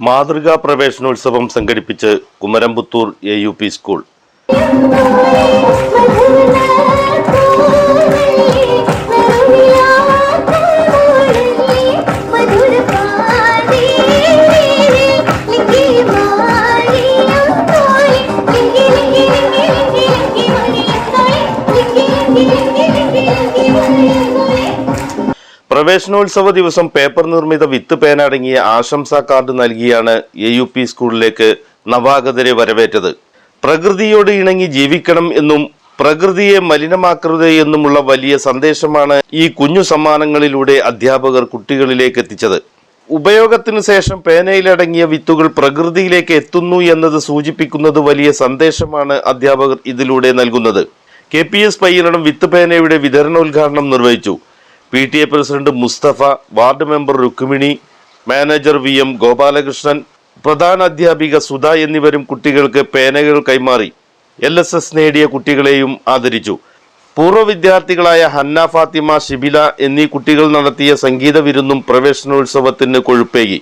മാതൃകാ പ്രവേശനോത്സവം സംഘടിപ്പിച്ച് Kumaramputhur A U P school പ്രവേശനോത്സവ ദിവസം പേപ്പർ നിർമ്മിത വിത്ത് പേന അടങ്ങിയ ആശംസാ കാർഡ് നൽകിയാണ് എ യു പി സ്കൂളിലേക്ക് നവാഗതരെ വരവേറ്റത്. പ്രകൃതിയോട് ഇണങ്ങി ജീവിക്കണം എന്നും പ്രകൃതിയെ മലിനമാക്കരുത് എന്നുമുള്ള വലിയ സന്ദേശമാണ് ഈ കുഞ്ഞു സമ്മാനങ്ങളിലൂടെ അധ്യാപകർ കുട്ടികളിലേക്ക് എത്തിച്ചത്. ഉപയോഗത്തിനു ശേഷം പേനയിലടങ്ങിയ വിത്തുകൾ പ്രകൃതിയിലേക്ക് എത്തുന്നു എന്നത് സൂചിപ്പിക്കുന്നത് വലിയ സന്ദേശമാണ് അധ്യാപകർ ഇതിലൂടെ നൽകുന്നത്. കെ പി എസ് പയ്യനടം വിത്ത് പേനയുടെ വിതരണോദ്ഘാടനം നിർവഹിച്ചു. P T A president Mustafa ward member Rukmini manager V M Gopalakrishnan പ്രധാന അധ്യാപിക സുധ എന്നിവരും കുട്ടികൾക്ക് പേനകൾ കൈമാറി. എൽ എസ് എസ് നേടിയ കുട്ടികളെയും ആദരിച്ചു. പൂർവ വിദ്യാർത്ഥികളായ ഹന്ന ഫാത്തിമ ഷിബില എന്നീ കുട്ടികൾ നടത്തിയ സംഗീത വിരുന്നും പ്രവേശനോത്സവത്തിന് കൊഴുപ്പേകി.